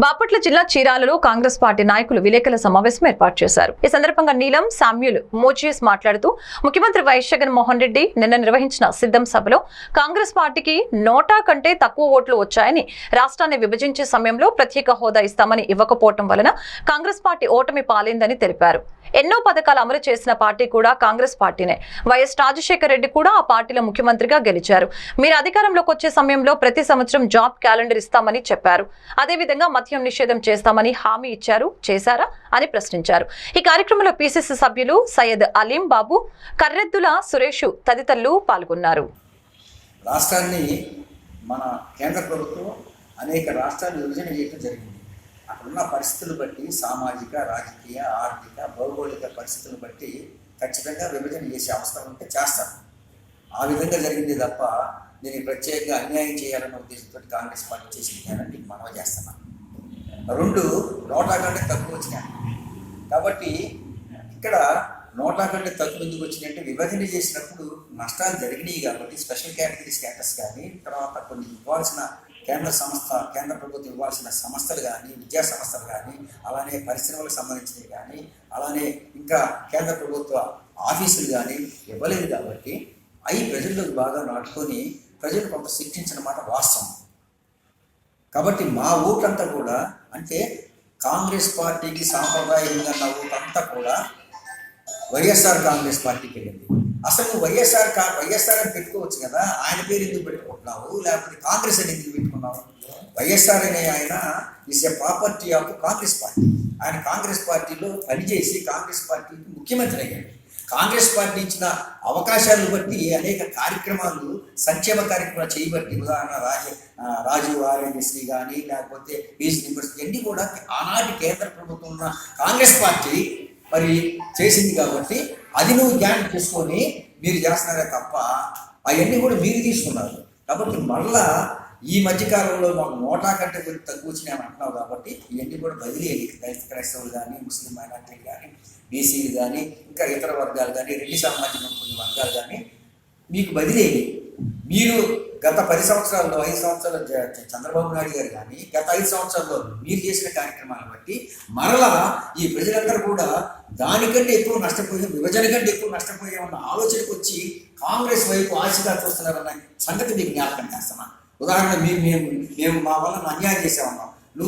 బాపట్ల జిల్లా చీరాలలో కాంగ్రెస్ పార్టీ నాయకులు విలేకరుల సమావేశం ఏర్పాటు చేశారు. ఈ సందర్భంగా నీలం శామ్యుల్ మోచియస్ మాట్లాడుతూ ముఖ్యమంత్రి వైఎస్ జగన్మోహన్ రెడ్డి నిన్న నిర్వహించిన సిద్ధం సభలో కాంగ్రెస్ పార్టీకి నోటా కంటే తక్కువ ఓట్లు వచ్చాయని రాష్ట్రాన్ని విభజించే సమయంలో ప్రత్యేక హోదా ఇస్తామని ఇవ్వకపోవటం వలన కాంగ్రెస్ పార్టీ ఓటమి పాలైందని తెలిపారు. ఎన్నో పథకాలు అమలు చేసిన పార్టీ కూడా కాంగ్రెస్ పార్టీనే. వైఎస్ రాజశేఖర రెడ్డి కూడా ఆ పార్టీలో ముఖ్యమంత్రిగా గెలిచారు. మీరు అధికారంలోకి వచ్చే సమయంలో ప్రతి సంవత్సరం జాబ్ క్యాలెండర్ ఇస్తామని చెప్పారు. అదేవిధంగా మద్యం నిషేధం చేస్తామని హామీ ఇచ్చారు చేశారా అని ప్రశ్నించారు. ఈ కార్యక్రమంలో పిసిసి సభ్యులు సయ్యద్ అలీం బాబు కర్రెద్దుల సురేష్ తదితరులు పాల్గొన్నారు. రాష్ట్రాన్ని మన కేంద్ర ప్రభుత్వం అనేక రాష్ట్రాలు విభజన చేయడం జరిగింది. అక్కడున్న పరిస్థితులు బట్టి సామాజిక రాజకీయ ఆర్థిక భౌగోళిక పరిస్థితులను బట్టి ఖచ్చితంగా విభజన చేసే అవసరం ఉంటే చేస్తాను ఆ విధంగా జరిగింది తప్ప నేను ప్రత్యేకంగా అన్యాయం చేయాలన్న ఉద్దేశంతో కాంగ్రెస్ పార్టీ చేసింది కానీ మీకు మనవి చేస్తున్నాను రెండు నోటా కంటే తక్కువ వచ్చినాయి. కాబట్టి ఇక్కడ నోటా కంటే తక్కువ ఎందుకు వచ్చినాయంటే విభజన చేసినప్పుడు నష్టాలు జరిగినాయి కాబట్టి స్పెషల్ కేటగిరీ స్టేటస్ కానీ తర్వాత కొన్ని ఇవ్వాల్సిన కేంద్ర సంస్థ కేంద్ర ప్రభుత్వం ఇవ్వాల్సిన సంస్థలు కానీ విద్యా సంస్థలు కానీ అలానే పరిశ్రమలకు సంబంధించినవి కానీ అలానే ఇంకా కేంద్ర ప్రభుత్వ ఆఫీసులు కానీ ఇవ్వలేదు కాబట్టి అవి ప్రజల్లోకి బాగా నాటుకొని ప్రజలు కొంత శిక్షించిన మాట వాస్తవం. కాబట్టి మా ఓటంతా కూడా అంటే కాంగ్రెస్ పార్టీకి సాంప్రదాయంగా ఉన్న ఓటంతా కూడా వైఎస్ఆర్ కాంగ్రెస్ పార్టీకి వెళ్ళింది. అసలు నువ్వు వైఎస్ఆర్ కా వైఎస్ఆర్ అని పెట్టుకోవచ్చు కదా ఆయన పేరు ఎందుకు పెట్టుకుంటున్నావు? లేకపోతే కాంగ్రెస్ అని ఎందుకు పెట్టుకున్నావు? వైఎస్ఆర్ అనే ఆయన is a property of Congress party. ఆయన కాంగ్రెస్ పార్టీలో పనిచేసి కాంగ్రెస్ పార్టీకి ముఖ్యమంత్రి అయ్యాడు. కాంగ్రెస్ పార్టీ ఇచ్చిన అవకాశాలను బట్టి అనేక కార్యక్రమాలు సంక్షేమ కార్యక్రమాలు చేయబట్టి ఉదాహరణ రాజ రాజీవ్ ఆరోగ్యశ్రీ కానీ లేకపోతే పీజీ యూనివర్సిటీ అన్నీ కూడా ఆనాటి కేంద్ర ప్రభుత్వం ఉన్న కాంగ్రెస్ పార్టీ మరి చేసింది కాబట్టి అది నువ్వు జ్ఞానం చేసుకొని మీరు చేస్తున్నారే తప్ప అవన్నీ కూడా మీరు తీసుకున్నారు. కాబట్టి మళ్ళా ఈ మధ్యకాలంలో మాకు నోటా కంటే కొంచెం తక్కువ వచ్చినాయని అంటున్నావు కాబట్టి ఇవన్నీ కూడా బదిలీ దళిత క్రైస్తవులు కానీ ముస్లిం మైనార్టీలు కానీ బీసీలు కానీ ఇంకా ఇతర వర్గాలు కానీ రెడ్డి సామాజిక కొన్ని వర్గాలు కానీ మీకు బదిలీ మీరు గత పది సంవత్సరాల్లో ఐదు సంవత్సరాలు చంద్రబాబు నాయుడు గారు కానీ గత ఐదు సంవత్సరాల్లో మీరు చేసిన కార్యక్రమాలను బట్టి మరలా ఈ ప్రజలందరూ కూడా దానికంటే ఎక్కువ నష్టపోయే విభజన కంటే ఎక్కువ నష్టపోయామన్న ఆలోచనకు వచ్చి కాంగ్రెస్ వైపు ఆశగా చూస్తున్నారన్న సంగతి మీకు జ్ఞాపకం చేస్తున్నా ఉదాహరణ మేము మేము మేము మా వల్ల అన్యాయం చేసామన్నాం.